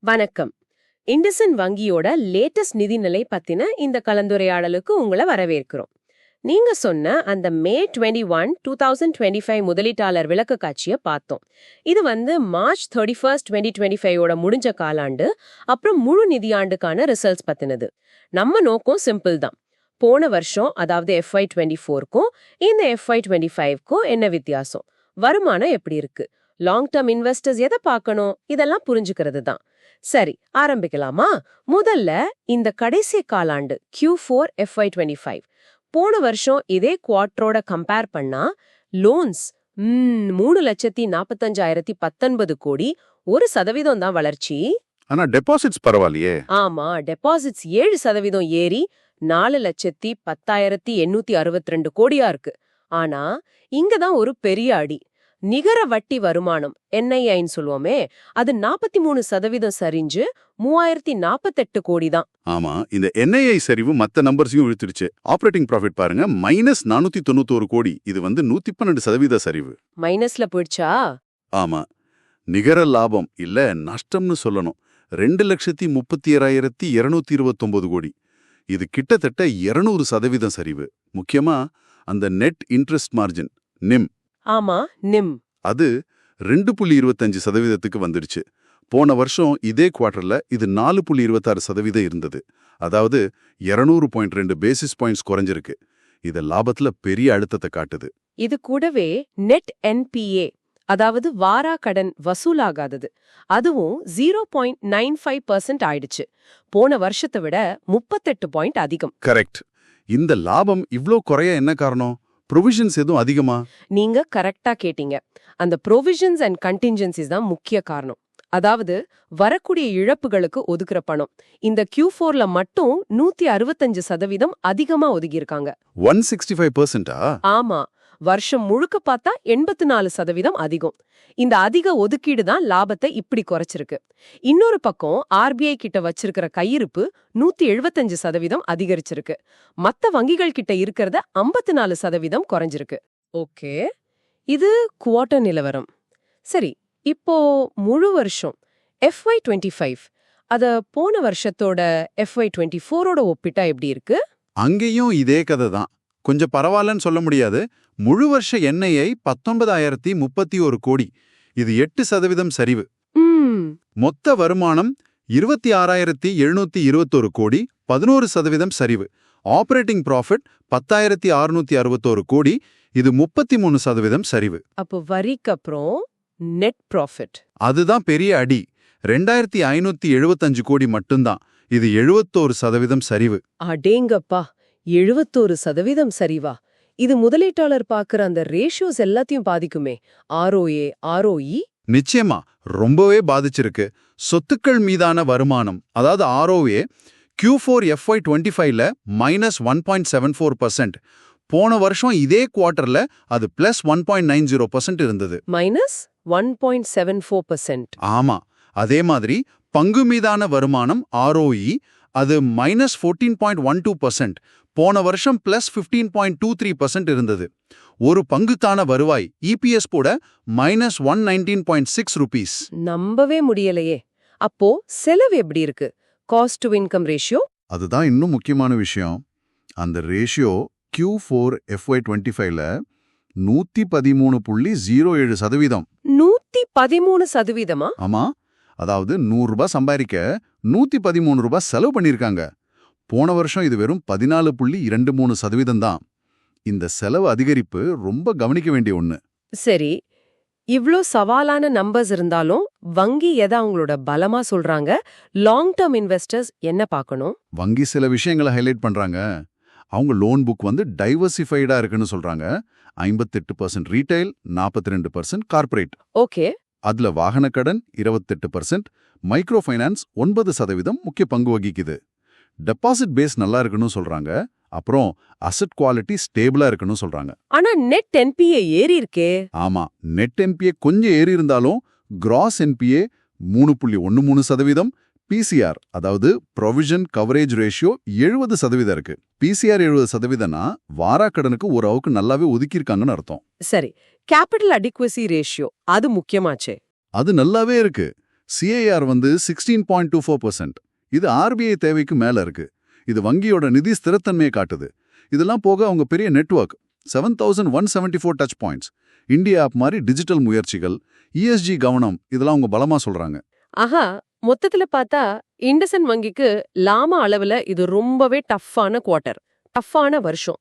வணக்கம். இண்டசன் வங்கியோட லேட்டஸ்ட் நிதிநிலை பத்தின இந்த கலந்துரையாடலுக்கு உங்களை வரவேற்கிறோம். நீங்க சொன்ன அந்த May twenty one two thousand twenty five முதலீட்டாளர் விளக்க காட்சியை பார்த்தோம். இது வந்து March thirty first twenty twenty ஃபைவோட முடிஞ்ச காலாண்டு அப்புறம் முழு நிதியாண்டுக்கான ரிசல்ட்ஸ் பத்தினது. நம்ம நோக்கம் சிம்பிள் தான். போன வருஷம் அதாவது எஃப்ஐ டுவெண்ட்டி ஃபோருக்கும் இந்த எஃப்ஐ டுவெண்ட்டி ஃபைவ்க்கும் என்ன வித்தியாசம்? வருமானம் எப்படி இருக்கு? லாங் டர்ம் இன்வெஸ்டர்ஸ் எதை பார்க்கணும்? இதெல்லாம் புரிஞ்சுக்கிறது தான். சரி ஆரம்பிக்கலாமா? முதல்ல இந்த கடைசி காலாண்டு Q4 four FY twenty five போன வருஷம் இதே குவார்டரோட கம்பேர் பண்ணா லோன்ஸ் மூணு லட்சத்தி நாற்பத்தஞ்சாயிரத்தி பத்தொன்பது கோடி ஒரு சதவீதம் தான் வளர்ச்சி. ஆனா டெபாசிட்ஸ் பரவாயில்லையே. ஆமா டெபாசிட்ஸ் ஏழு சதவீதம் ஏறி நாலு லட்சத்தி பத்தாயிரத்தி எண்ணூத்தி அறுபத்தி ரெண்டு கோடியா இருக்கு. ஆனா இங்க தான் ஒரு பெரிய அடி. நிகர வட்டி வருமானம் என்ஐஐன்னு சொல்லுவோமே அது நாற்பத்தி மூணு சதவீதம் சரிஞ்சு மூவாயிரத்தி நாற்பத்தெட்டு கோடி தான். ஆமா இந்த என்ஐஐ சரிவு மத்த நம்பர்ஸையும் இழுத்துடுச்சு. ஆபரேட்டிங் ப்ராஃபிட் பாருங்க மைனஸ் நானூத்தி தொண்ணூத்தோரு கோடி. இது வந்து நூத்தி பன்னெண்டு சதவீத சரிவு. மைனஸ்ல போயிடுச்சா? ஆமா. நிகர லாபம் இல்ல நஷ்டம்னு சொல்லணும். ரெண்டு லட்சத்தி முப்பத்தி ஏழாயிரத்தி இருநூத்தி இருபத்தொன்பது கோடி. இது கிட்டத்தட்ட இருநூறு சதவீதம் சரிவு. முக்கியமா அந்த நெட் இன்ட்ரெஸ்ட் மார்ஜின் நிம் ஆமா நிம். அது ரெண்டு புள்ளி இருபத்தஞ்சு சதவீதத்துக்கு வந்துடுச்சு. போன வருஷம் இதே குவார்ட்டர்ல இது நாலு புள்ளி இருபத்தாறு சதவீதம் இருந்தது. அதாவது இருநூறு பாயிண்ட் ரெண்டு பேசிஸ் பாயிண்ட்ஸ் குறைஞ்சிருக்கு. இது லாபத்துல பெரிய அழுத்தத்தை காட்டுது. இது கூடவே நெட் என்பிஏ அதாவது வாரா கடன் வசூலாகாதது. அதுவும் zero point nine five percent ஆயிடுச்சு. போன வருஷத்தை விட முப்பத்தெட்டு பாயிண்ட் அதிகம். கரெக்ட். இந்த லாபம் இவ்ளோ குறைய என்ன காரணம்? ப்ரொவிஷன்ஸ் எதுவும் அதிகமா? நீங்க கரெக்டா கேட்டீங்க. அந்த ப்ரொவிஷன்ஸ் அண்ட் கண்டின்ஜென்சிஸ் தான் முக்கிய காரணம். அதாவது வரக்கூடிய இழப்புகளுக்கு ஒதுக்குற பணம். இந்த Q4 ஃபோர்ல மட்டும் நூத்தி அறுபத்தஞ்சு சதவீதம் அதிகமா ஒதுக்கியிருக்காங்க. ஒன் சிக்ஸ்டி ஃபைவ் பர்சன்டா ஆமா. வருஷம் முழுக்க பார்த்தா எண்பத்து நாலு சதவீதம் அதிகம். இந்த அதிக ஒதுக்கீடு தான் லாபத்தை இப்படி குறைச்சிருக்கு. இன்னொரு பக்கம் ஆர்பிஐ கிட்ட வச்சிருக்கிற கையிருப்பு நூத்தி எழுபத்தஞ்சு சதவீதம் அதிகரிச்சிருக்கு. மத்த வங்கிகள் கிட்ட இருக்கிறத ஐம்பத்து நாலு சதவீதம் குறைஞ்சிருக்கு. ஓகே. இது குவார்டர் நிலவரம். சரி இப்போ முழு வருஷம் எஃப்ஒய் டுவெண்ட்டி ஃபைவ் அத போன வருஷத்தோட எஃப்ஒய் டுவெண்ட்டி ஃபோரோட ஒப்பிட்டா எப்படி இருக்கு? அங்கேயும் இதே கதை தான். கொஞ்சம் பரவாயில்லன்னு சொல்ல முடியாது. முழு வருஷ எண்ணெயை பத்தொன்பதாயிரத்தி முப்பத்தி ஒரு கோடி. இது எட்டு சதவீதம் சரிவு. மொத்த வருமானம் இருபத்தி ஆறாயிரத்தி எழுநூத்தி இருபத்தொரு கோடி பதினோரு சதவீதம் சரிவு. ஆபரேட்டிங் ப்ராஃபிட் பத்தாயிரத்தி அறுநூத்தி அறுபத்தோரு கோடி இது முப்பத்தி மூணு சதவீதம் சரிவு. அப்போ வரிக்கு அப்புறம் நெட் ப்ராஃபிட் அதுதான் பெரிய அடி. ரெண்டாயிரத்தி ஐநூத்தி எழுபத்தஞ்சு கோடி மட்டும்தான். இது எழுபத்தோரு சதவீதம் சரிவு. அடேங்கப்பா. எழுவத்தோரு சதவீதம் சரிவா. இது முதலீட்டாளர் பார்க்குற அந்த ரேஷியோஸ் எல்லாத்தையும் பாதிக்குமே. ஆர்ஓஏ ஆர்ஓஇ? நிச்சயமா ரொம்பவே பாதிச்சிருக்கு. சொத்துக்கள் மீதான வருமானம் அதாவது ROA Q four FY twenty ஃபைவ்ல minus one point seven four percent போன வருஷம் இதே குவார்ட்டர்ல அது plus one point nine zero percent இருந்தது. Minus one point seven four percent ஆமா அதே மாதிரி பங்கு மீதான வருமானம் ஆர்ஓஇ அது minus fourteen point one two percent போன வருஷம் plus fifteen point two three percent இருந்தது. ஒரு பங்குக்கான வருவாய் இபிஎஸ் கூட minus one nineteen point six rupees நம்பவே முடியலையே. அப்போ செலவு எப்படி இருக்கு? காஸ்ட் டு இன்கம் ரேஷியோ அதுதான் இன்னும் முக்கியமான விஷயம். அந்த ratio Q four FY twenty ஃபைவ்ல நூத்தி பதிமூணு புள்ளி ஜீரோ ஏழு சதவீதம். நூத்தி பதிமூணு சதவீதமா? ஆமா. அதாவது நூறு ரூபாய் சம்பாதிக்க நூத்தி பதிமூணு ரூபாய் செலவு பண்ணிருக்காங்க. போன வருஷம் இது வெறும் பதினாலு புள்ளி இரண்டு மூணு சதவீதம் தான். இந்த செலவு அதிகரிப்பு ரொம்ப கவனிக்க வேண்டிய ஒண்ணு. சரி இவ்ளோ சவாலான நம்பர்ஸ் இருந்தாலும் வங்கி எதை அவங்களோட பலமா சொல்றாங்க? லாங் டர்ம் இன்வெஸ்டர்ஸ் என்ன பார்க்கணும்? வங்கி சில விஷயங்களை ஹைலைட் பண்றாங்க. அவங்க லோன் புக் வந்து டைவர்சிஃபைடா இருக்குன்னு சொல்றாங்க. ஐம்பத்தெட்டு பர்சன்ட் ரீட்டைல் நாற்பத்தி ரெண்டு பர்சன்ட் கார்பரேட் ஓகே. அதுல வாகன கடன் இருபத்தெட்டு பர்சன்ட் மைக்ரோ ஃபைனான்ஸ் ஒன்பது சதவீதம் முக்கிய பங்கு வகிக்குது. டெபாசிட் பேஸ் நல்லா இருக்குன்னு சொல்றாங்க. அப்புறம் அசெட் குவாலிட்டி ஸ்டேபிளா இருக்குன்னு சொல்றாங்க. ஆனா நெட் என்பிஏ ஏறி இருக்கே. ஆமா நெட் என்பிஏ கொஞ்சம் ஏறி இருந்தாலும் கிராஸ் என்பிஏ மூணு புள்ளி ஒன்று மூணு சதவீதம் பிசிஆர் அதாவது ப்ரொவிஷன் கவரேஜ் ரேஷியோ எழுபது சதவீதம் இருக்கு. பிசிஆர் எழுபது சதவீதம்னா வாராக்கடனுக்கு ஒரு அளவுக்கு நல்லாவே ஒதுக்கியிருக்காங்கன்னு அர்த்தம். சரி கேபிட்டல் அடிக்வசி ரேஷியோ அது முக்கியமாச்சே. அது நல்லாவே இருக்கு. சிஏஆர் வந்து sixteen point two four percent இது ஆர்பிஐ தேவைக்கு மேல இருக்கு. இது வங்கியோட நிதி ஸ்திரத்தன்மையை காட்டுது. இதெல்லாம் போக அவங்க பெரிய network seven thousand one seventy four touch points India app மாதிரி டிஜிட்டல் முயற்சிகள் இஎஸ்ஜி கவனம் இதெல்லாம் அவங்க பலமா சொல்றாங்க. ஆஹா மொத்தத்துல பார்த்தா இண்டசன் வங்கிக்கு லாம அளவுல இது ரொம்பவே டஃப்பான குவார்ட்டர் டஃப்பான வருஷம்.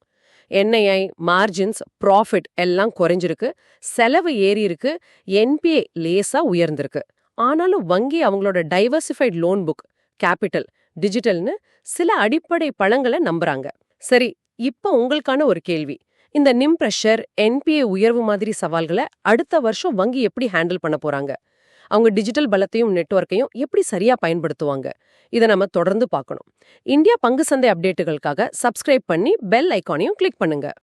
என்ஐஐ மார்ஜின்ஸ் ப்ராஃபிட் எல்லாம் குறைஞ்சிருக்கு. செலவு ஏறி இருக்கு. என்பிஏ லேசா உயர்ந்திருக்கு. ஆனாலும் வங்கி அவங்களோட டைவர்சிஃபைட் லோன் புக் கேபிட்டல் டிஜிட்டல்னு சில அடிப்படை பழங்களை நம்புறாங்க. சரி இப்போ உங்களுக்கான ஒரு கேள்வி. இந்த நிம் பிரஷர் என்பிஏ உயர்வு மாதிரி சவால்களை அடுத்த வருஷம் வங்கி எப்படி ஹேண்டில் பண்ண போறாங்க? அவங்க டிஜிட்டல் பலத்தையும் நெட்வொர்க்கையும் எப்படி சரியா பயன்படுத்துவாங்க? இதை நம்ம தொடர்ந்து பார்க்கணும். இந்தியா பங்கு சந்தை அப்டேட்டுகளுக்காக சப்ஸ்கிரைப் பண்ணி பெல் ஐகானையும் கிளிக் பண்ணுங்க.